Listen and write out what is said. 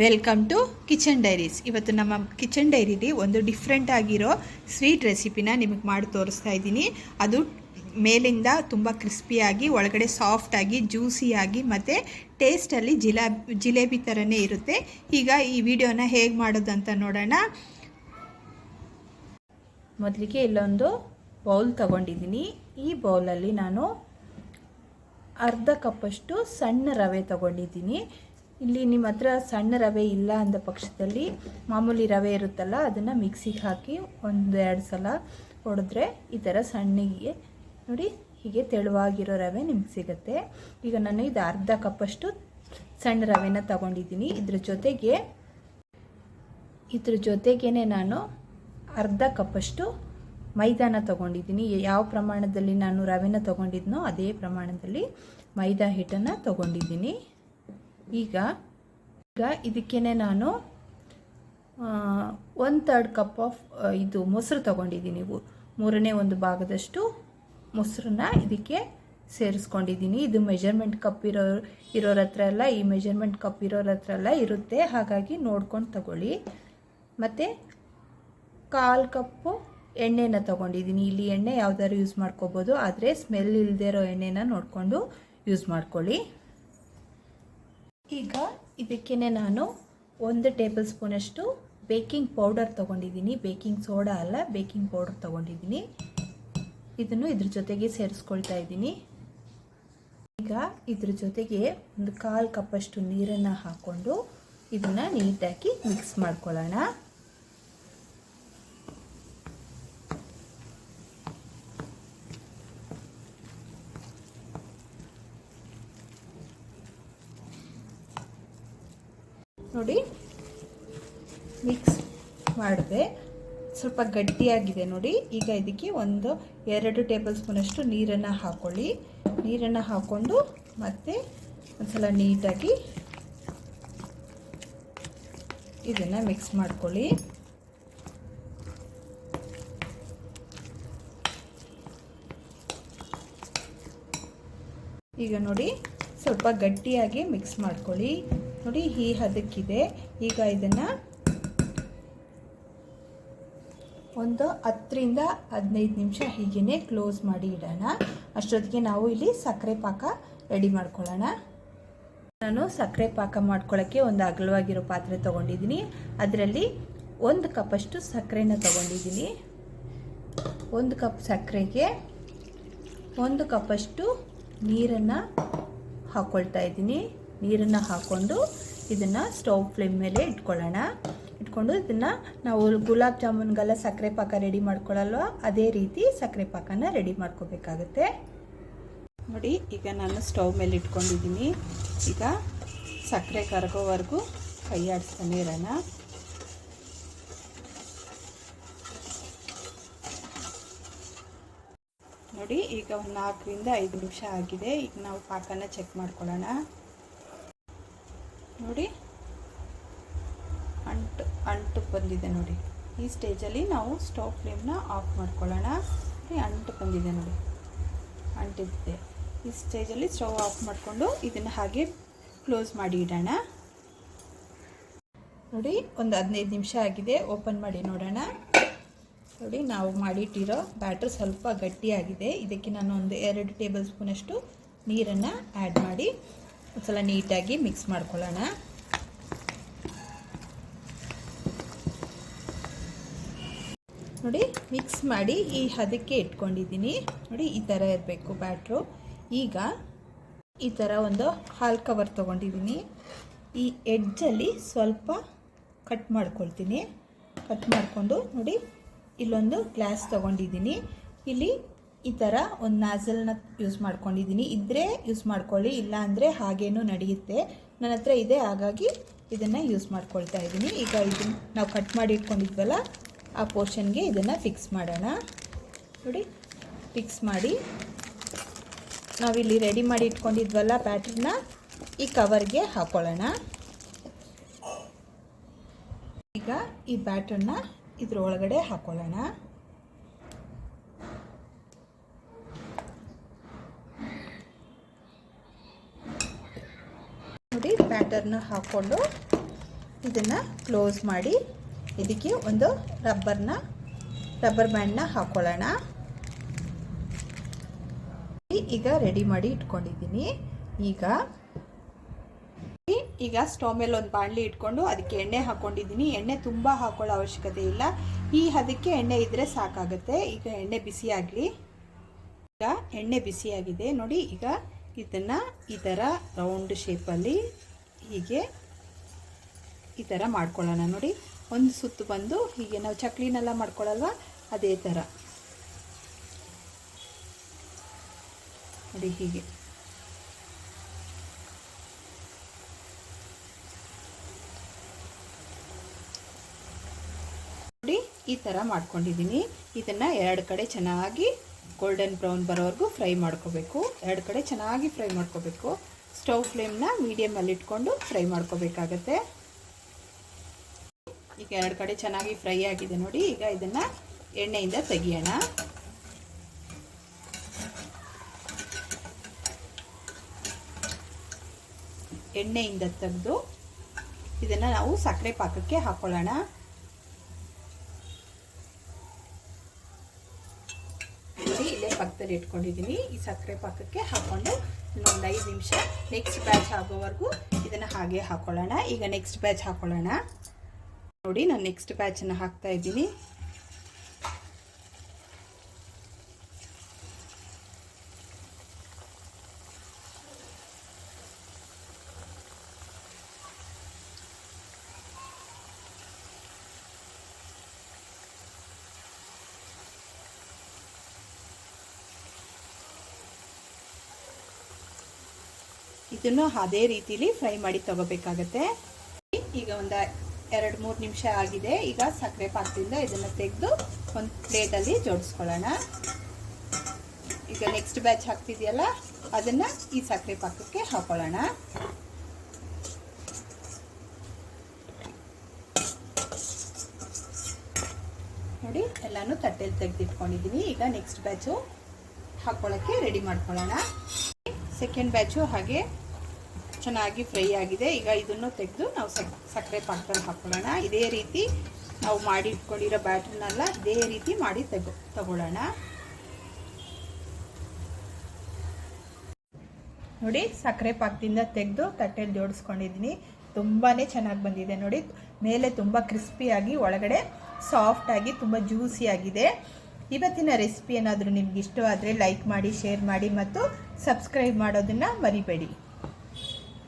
Welcome to kitchen diaries ಇವತ್ತು ನಮ್ಮ kitchen ಡೈರಿಲಿ ಒಂದು ಡಿಫ್ರೆಂಟ್ ಆಗಿರೋ ಸ್ವೀಟ್ ರೆಸಿಪಿನ ನಿಮಗೆ ಮಾಡಿ ತೋರಿಸ್ತಾ ಇದ್ದೀನಿ. ಅದು ಮೇಲಿಂದ ತುಂಬ ಕ್ರಿಸ್ಪಿಯಾಗಿ ಒಳಗಡೆ ಸಾಫ್ಟಾಗಿ ಜ್ಯೂಸಿಯಾಗಿ ಮತ್ತು ಟೇಸ್ಟಲ್ಲಿ ಜಿಲಾ, ಜಿಲೇಬಿ ಥರನೇ ಇರುತ್ತೆ. ಈಗ ಈ ವಿಡಿಯೋನ ಹೇಗೆ ಮಾಡೋದು ಅಂತ ನೋಡೋಣ. ಮೊದಲಿಗೆ ಇಲ್ಲೊಂದು ಬೌಲ್ ತಗೊಂಡಿದ್ದೀನಿ. ಈ ಬೌಲಲ್ಲಿ ನಾನು ಅರ್ಧ ಕಪ್ಪಷ್ಟು ಸಣ್ಣ ರವೆ ತಗೊಂಡಿದ್ದೀನಿ. ಇಲ್ಲಿ ನಿಮ್ಮ ಹತ್ರ ಸಣ್ಣ ರವೆ ಇಲ್ಲ ಅಂದ ಪಕ್ಷದಲ್ಲಿ ಮಾಮೂಲಿ ರವೆ ಇರುತ್ತಲ್ಲ, ಅದನ್ನು ಮಿಕ್ಸಿಗೆ ಹಾಕಿ ಒಂದು ಎರಡು ಸಲ ಹೊಡೆದ್ರೆ ಈ ಥರ ಸಣ್ಣಗೆ ನೋಡಿ ಹೀಗೆ ತೆಳುವಾಗಿರೋ ರವೆ ನಿಮ್ಗೆ ಸಿಗುತ್ತೆ. ಈಗ ನಾನು ಇದು ಅರ್ಧ ಕಪ್ಪಷ್ಟು ಸಣ್ಣ ರವೆನ ತಗೊಂಡಿದ್ದೀನಿ. ಇದ್ರ ಜೊತೆಗೆ, ಇದ್ರ ಜೊತೆಗೇ ನಾನು ಅರ್ಧ ಕಪ್ಪಷ್ಟು ಮೈದಾನ ತಗೊಂಡಿದ್ದೀನಿ. ಯಾವ ಪ್ರಮಾಣದಲ್ಲಿ ನಾನು ರವೆನ ತೊಗೊಂಡಿದ್ನೋ ಅದೇ ಪ್ರಮಾಣದಲ್ಲಿ ಮೈದಾ ಹಿಟ್ಟನ್ನು ತೊಗೊಂಡಿದ್ದೀನಿ. ಈಗ ಈಗ ಇದಕ್ಕೇ ನಾನು ಒನ್ ತರ್ಡ್ ಕಪ್ ಆಫ್ ಇದು ಮೊಸರು ತಗೊಂಡಿದ್ದೀನಿ ಮೂರನೇ ಒಂದು ಭಾಗದಷ್ಟು ಮೊಸರನ್ನ ಇದಕ್ಕೆ ಸೇರಿಸ್ಕೊಂಡಿದ್ದೀನಿ. ಇದು ಮೆಜರ್ಮೆಂಟ್ ಕಪ್ ಇರೋ, ಇರೋರ ಹತ್ರ ಎಲ್ಲ ಈ ಮೆಜರ್ಮೆಂಟ್ ಕಪ್ ಇರೋರ ಹತ್ರ ಎಲ್ಲ ಇರುತ್ತೆ. ಹಾಗಾಗಿ ನೋಡ್ಕೊಂಡು ತಗೊಳ್ಳಿ. ಮತ್ತು ಕಾಲು ಕಪ್ಪು ಎಣ್ಣೆನ ತೊಗೊಂಡಿದ್ದೀನಿ. ಇಲ್ಲಿ ಎಣ್ಣೆ ಯಾವ್ದಾದ್ರು ಯೂಸ್ ಮಾಡ್ಕೋಬೋದು. ಆದರೆ ಸ್ಮೆಲ್ ಇಲ್ಲದೆ ಇರೋ ಎಣ್ಣೆನ ನೋಡಿಕೊಂಡು ಯೂಸ್ ಮಾಡ್ಕೊಳ್ಳಿ. ಈಗ ಇದಕ್ಕೆ ನಾನು ಒಂದು ಟೇಬಲ್ ಸ್ಪೂನಷ್ಟು ಬೇಕಿಂಗ್ ಪೌಡರ್ ತೊಗೊಂಡಿದ್ದೀನಿ. ಬೇಕಿಂಗ್ ಸೋಡಾ ಅಲ್ಲ, ಬೇಕಿಂಗ್ ಪೌಡರ್ ತೊಗೊಂಡಿದ್ದೀನಿ. ಇದನ್ನು ಇದ್ರ ಜೊತೆಗೆ ಸೇರಿಸ್ಕೊಳ್ತಾ ಇದ್ದೀನಿ. ಈಗ ಇದ್ರ ಜೊತೆಗೆ ಒಂದು ಕಾಲು ಕಪ್ಪಷ್ಟು ನೀರನ್ನು ಹಾಕ್ಕೊಂಡು ಇದನ್ನು ನೀಟಾಗಿ ಮಿಕ್ಸ್ ಮಾಡ್ಕೊಳ್ಳೋಣ. ನೋಡಿ. ಮಿಕ್ಸ್ ಮಾಡಿದೆ. ಸ್ವಲ್ಪ ಗಟ್ಟಿಯಾಗಿದೆ ನೋಡಿ. ಈಗ ಇದಕ್ಕೆ ಒಂದು ಎರಡು ಟೇಬಲ್ ಸ್ಪೂನಷ್ಟು ನೀರನ್ನು ಹಾಕ್ಕೊಳ್ಳಿ ನೀರನ್ನು ಹಾಕ್ಕೊಂಡು ಮತ್ತೆ ಒಂದ್ಸಲ ನೀಟಾಗಿ ಇದನ್ನು ಮಿಕ್ಸ್ ಮಾಡ್ಕೊಳ್ಳಿ. ಈಗ ನೋಡಿ, ಸ್ವಲ್ಪ ಗಟ್ಟಿಯಾಗಿ ಮಿಕ್ಸ್ ಮಾಡ್ಕೊಳ್ಳಿ. ನೋಡಿ, ಈ ಹದಕ್ಕಿದೆ. ಈಗ ಇದನ್ನು ಒಂದು ಹತ್ತರಿಂದ ಹದಿನೈದು ನಿಮಿಷ ಹೀಗೇ ಕ್ಲೋಸ್ ಮಾಡಿ ಇಡೋಣ. ಅಷ್ಟೊತ್ತಿಗೆ ನಾವು ಇಲ್ಲಿ ಸಕ್ಕರೆ ಪಾಕ ರೆಡಿ ಮಾಡ್ಕೊಳ್ಳೋಣ. ನಾನು ಸಕ್ಕರೆ ಪಾಕ ಮಾಡ್ಕೊಳ್ಳೋಕ್ಕೆ ಒಂದು ಅಗಲವಾಗಿರೋ ಪಾತ್ರೆ ತೊಗೊಂಡಿದ್ದೀನಿ. ಅದರಲ್ಲಿ ಒಂದು ಕಪ್ಪಷ್ಟು ಸಕ್ಕರೆನ ತೊಗೊಂಡಿದ್ದೀನಿ. ಒಂದು ಕಪ್ ಸಕ್ಕರೆಗೆ ಒಂದು ಕಪ್ಪಷ್ಟು ನೀರನ್ನು ಹಾಕ್ಕೊಳ್ತಾ ಇದ್ದೀನಿ. ನೀರನ್ನು ಹಾಕ್ಕೊಂಡು ಇದನ್ನು ಸ್ಟವ್ ಫ್ಲೇಮ್ ಮೇಲೆ ಇಟ್ಕೊಳ್ಳೋಣ. ಇಟ್ಕೊಂಡು ಇದನ್ನು ನಾವು ಗುಲಾಬ್ ಜಾಮೂನ್ಗೆಲ್ಲ ಸಕ್ಕರೆ ಪಾಕ ರೆಡಿ ಮಾಡ್ಕೊಳ್ಳಲ್ವ? ಅದೇ ರೀತಿ ಸಕ್ಕರೆ ಪಾಕನ ರೆಡಿ ಮಾಡ್ಕೋಬೇಕಾಗುತ್ತೆ. ನೋಡಿ, ಈಗ ನಾನು ಸ್ಟವ್ ಮೇಲೆ ಇಟ್ಕೊಂಡಿದ್ದೀನಿ. ಈಗ ಸಕ್ಕರೆ ಕರಗೋವರೆಗೂ ಕೈ ಆಡಿಸ್ತಾನೆ ಇರೋಣ. ನೋಡಿ, ಈಗ ಒಂದು ನಾಲ್ಕರಿಂದ ಐದು ನಿಮಿಷ ಆಗಿದೆ. ಈಗ ನಾವು ಪಾಕನ ಚೆಕ್ ಮಾಡ್ಕೊಳ್ಳೋಣ. ನೋಡಿ. ಅಂಟು ಅಂಟು ಬಂದಿದೆ ನೋಡಿ. ಈ ಸ್ಟೇಜಲ್ಲಿ ನಾವು ಸ್ಟವ್ ಫ್ಲೇಮ್ನ ಆಫ್ ಮಾಡ್ಕೊಳ್ಳೋಣ. ಅಂಟು ಬಂದಿದೆ ನೋಡಿ. ಅಂಟಿದೆ. ಈ ಸ್ಟೇಜಲ್ಲಿ ಸ್ಟವ್ ಆಫ್ ಮಾಡಿಕೊಂಡು ಇದನ್ನು ಹಾಗೆ ಕ್ಲೋಸ್ ಮಾಡಿ ಇಡೋಣ. ನೋಡಿ, ಒಂದು ಹದಿನೈದು ನಿಮಿಷ ಆಗಿದೆ. ಓಪನ್ ಮಾಡಿ ನೋಡೋಣ. ನೋಡಿ, ನಾವು ಮಾಡಿಟ್ಟಿರೋ ಬ್ಯಾಟ್ರ್ ಸ್ವಲ್ಪ ಗಟ್ಟಿಯಾಗಿದೆ. ಇದಕ್ಕೆ ನಾನು ಒಂದು ಎರಡು ಟೇಬಲ್ ಸ್ಪೂನಷ್ಟು ನೀರನ್ನು ಆ್ಯಡ್ ಮಾಡಿ. ಒಂದ್ಸಲ ನೀಟಾಗಿ ಮಿಕ್ಸ್ ಮಾಡ್ಕೊಳ್ಳೋಣ. ನೋಡಿ ಮಿಕ್ಸ್ ಮಾಡಿ ಈ ಹದಕ್ಕೆ ಇಟ್ಕೊಂಡಿದ್ದೀನಿ. ನೋಡಿ, ಈ ಥರ ಇರಬೇಕು ಬ್ಯಾಟ್ರು ಈಗ ಈ ಥರ ಒಂದು ಹಾಲ್ ಕವರ್ ತೊಗೊಂಡಿದ್ದೀನಿ. ಈ ಎಡ್ಜಲ್ಲಿ ಸ್ವಲ್ಪ ಕಟ್ ಮಾಡ್ಕೊಳ್ತೀನಿ. ಕಟ್ ಮಾಡಿಕೊಂಡು ನೋಡಿ, ಇಲ್ಲೊಂದು ಗ್ಲಾಸ್ ತೊಗೊಂಡಿದ್ದೀನಿ. ಇಲ್ಲಿ ಈ ಥರ ಒಂದು ನಾಸಲ್ನ ಯೂಸ್ ಮಾಡ್ಕೊಂಡಿದ್ದೀನಿ. ಇದ್ದರೆ ಯೂಸ್ ಮಾಡ್ಕೊಳ್ಳಿ, ಇಲ್ಲ ಅಂದರೆ ಹಾಗೇನೂ ನಡೆಯುತ್ತೆ. ನನ್ನ ಹತ್ರ ಇದೆ, ಹಾಗಾಗಿ ಇದನ್ನು ಯೂಸ್ ಮಾಡ್ಕೊಳ್ತಾ ಇದ್ದೀನಿ. ಈಗ ಇದನ್ನು ನಾವು ಕಟ್ ಮಾಡಿ ಇಟ್ಕೊಂಡಿದ್ವಲ್ಲ, ಆ ಪೋರ್ಷನ್ಗೆ ಇದನ್ನು ಫಿಕ್ಸ್ ಮಾಡೋಣ. ನೋಡಿ ಫಿಕ್ಸ್ ಮಾಡಿ. ನಾವಿಲ್ಲಿ ರೆಡಿ ಮಾಡಿ ಇಟ್ಕೊಂಡಿದ್ವಲ್ಲ ಬ್ಯಾಟ್ರನ್ನ ಈ ಕವರ್ಗೆ ಹಾಕೊಳ್ಳೋಣ. ಈಗ ಈ ಬ್ಯಾಟ್ರನ್ನ ಇದ್ರೊಳಗಡೆ ಹಾಕೊಳ್ಳೋಣ. ಬ್ಯಾಟರ್ನ ಹಾಕ್ಕೊಂಡು ಇದನ್ನು ಕ್ಲೋಸ್ ಮಾಡಿ, ಇದಕ್ಕೆ ಒಂದು ರಬ್ಬರ್ನ, ರಬ್ಬರ್ ಬ್ಯಾಂಡ್ನ ಹಾಕ್ಕೊಳ್ಳೋಣ ಈಗ ರೆಡಿ ಮಾಡಿ ಇಟ್ಕೊಂಡಿದ್ದೀನಿ. ಈಗ ಈಗ ಸ್ಟವ್ ಮೇಲೆ ಒಂದು ಬಾಣಲಿ ಇಟ್ಕೊಂಡು ಅದಕ್ಕೆ ಎಣ್ಣೆ ಹಾಕ್ಕೊಂಡಿದ್ದೀನಿ ಎಣ್ಣೆ ತುಂಬ ಹಾಕೊಳ್ಳೋ ಅವಶ್ಯಕತೆ ಇಲ್ಲ. ಈ ಅದಕ್ಕೆ ಎಣ್ಣೆ ಇದ್ದರೆ ಸಾಕಾಗುತ್ತೆ. ಈಗ ಎಣ್ಣೆ ಬಿಸಿಯಾಗಲಿ ಈಗ ಎಣ್ಣೆ ಬಿಸಿಯಾಗಿದೆ. ನೋಡಿ, ಈಗ ಇದನ್ನು ಈ ಥರ ರೌಂಡ್ ಶೇಪಲ್ಲಿ ಹೀಗೆ ಈ ಥರ ಮಾಡ್ಕೊಳ್ಳೋಣ ನೋಡಿ. ಒಂದು ಸುತ್ತು ಬಂದು ಹೀಗೆ ನಾವು ಚಕ್ಲಿನೆಲ್ಲ ಮಾಡ್ಕೊಳ್ಳಲ್ವ? ಅದೇ ಥರ. ನೋಡಿ ಹೀಗೆ. ನೋಡಿ, ಈ ಥರ ಮಾಡ್ಕೊಂಡಿದ್ದೀನಿ. ಇದನ್ನು ಎರಡು ಕಡೆ ಚೆನ್ನಾಗಿ ಗೋಲ್ಡನ್ ಬ್ರೌನ್ ಬರೋವರೆಗೂ ಫ್ರೈ ಮಾಡ್ಕೋಬೇಕು. ಎರಡು ಕಡೆ ಚೆನ್ನಾಗಿ ಫ್ರೈ ಮಾಡ್ಕೋಬೇಕು. ಸ್ಟವ್ ಫ್ಲೇಮ್ನ ಮೀಡಿಯಮಲ್ಲಿ ಇಟ್ಕೊಂಡು ಫ್ರೈ ಮಾಡ್ಕೋಬೇಕಾಗತ್ತೆ. ಈಗ ಎರಡು ಕಡೆ ಚೆನ್ನಾಗಿ ಫ್ರೈ ಆಗಿದೆ ನೋಡಿ, ಈಗ ಇದನ್ನು ಎಣ್ಣೆಯಿಂದ ತೆಗಿಯೋಣ. ಎಣ್ಣೆಯಿಂದ ತೆಗೆದು ಇದನ್ನು ನಾವು ಸಕ್ಕರೆ ಪಾಕಕ್ಕೆ ಹಾಕೊಳ್ಳೋಣ. ಇಲ್ಲೇ ಪಕ್ಕದಲ್ಲಿ ಇಟ್ಕೊಂಡಿದ್ದೀನಿ. ಈ ಸಕ್ಕರೆ ಪಾಕಕ್ಕೆ ಹಾಕ್ಕೊಂಡು ಇನ್ನೊಂದು ಐದು ನಿಮಿಷ ನೆಕ್ಸ್ಟ್ ಬ್ಯಾಚ್ ಆಗೋವರೆಗೂ ಇದನ್ನು ಹಾಗೆ ಹಾಕೊಳ್ಳೋಣ. ಈಗ ನೆಕ್ಸ್ಟ್ ಬ್ಯಾಚ್ ಹಾಕೊಳ್ಳೋಣ. ನೋಡಿ, ನಾನು ನೆಕ್ಸ್ಟ್ ಬ್ಯಾಚನ್ನು ಹಾಕ್ತಾ ಇದ್ದೀನಿ. ಇದನ್ನು ಅದೇ ರೀತಿಲಿ ಫ್ರೈ ಮಾಡಿ ತಗೋಬೇಕಾಗತ್ತೆ. ಈಗ ಒಂದು ಎರಡು ಮೂರು ನಿಮಿಷ ಆಗಿದೆ. ಈಗ ಸಕ್ಕರೆ ಪಾಕದಿಂದ ಇದನ್ನು ತೆಗೆದು ಒಂದು ಪ್ಲೇಟಲ್ಲಿ ಜೋಡಿಸ್ಕೊಳ್ಳೋಣ. ಈಗ ನೆಕ್ಸ್ಟ್ ಬ್ಯಾಚ್ ಹಾಕ್ತಿದೆಯಲ್ಲ, ಅದನ್ನು ಈ ಸಕ್ಕರೆ ಪಾಕಕ್ಕೆ ಹಾಕೊಳ್ಳೋಣ. ನೋಡಿ, ಎಲ್ಲಾನು ತಟ್ಟೆಲಿ ತೆಗೆದಿಟ್ಕೊಂಡಿದ್ದೀನಿ ಈಗ ನೆಕ್ಸ್ಟ್ ಬ್ಯಾಚು ಹಾಕ್ಕೊಳ್ಳೋಕ್ಕೆ ರೆಡಿ ಮಾಡ್ಕೊಳ್ಳೋಣ. ಸೆಕೆಂಡ್ ಬ್ಯಾಚು ಹಾಗೆ ಚೆನ್ನಾಗಿ ಫ್ರೈ ಆಗಿದೆ. ಈಗ ಇದನ್ನು ತೆಗೆದು ನಾವು ಸಕ್ಕರೆ ಪಾಕದಲ್ಲಿ ಹಾಕ್ಕೊಳ್ಳೋಣ ಇದೇ ರೀತಿ ನಾವು ಮಾಡಿ ಇಟ್ಕೊಂಡಿರೋ ಬ್ಯಾಟ್ರನ್ನೆಲ್ಲ ಇದೇ ರೀತಿ ಮಾಡಿ ತೆಗೋ, ತಗೊಳ್ಳೋಣ. ನೋಡಿ, ಸಕ್ಕರೆ ಪಾಕದಿಂದ ತೆಗೆದು ತಟ್ಟೆಯಲ್ಲಿ ಜೋಡಿಸ್ಕೊಂಡಿದ್ದೀನಿ. ತುಂಬಾ ಚೆನ್ನಾಗಿ ಬಂದಿದೆ. ನೋಡಿ, ಮೇಲೆ ತುಂಬ ಕ್ರಿಸ್ಪಿಯಾಗಿ ಒಳಗಡೆ ಸಾಫ್ಟಾಗಿ ತುಂಬ ಜ್ಯೂಸಿಯಾಗಿದೆ ಇವತ್ತಿನ ರೆಸಿಪಿ ಏನಾದರೂ ನಿಮ್ಗೆ ಇಷ್ಟವಾದರೆ ಲೈಕ್ ಮಾಡಿ ಶೇರ್ ಮಾಡಿ ಮತ್ತು ಸಬ್ಸ್ಕ್ರೈಬ್ ಮಾಡೋದನ್ನು ಮರಿಬೇಡಿ.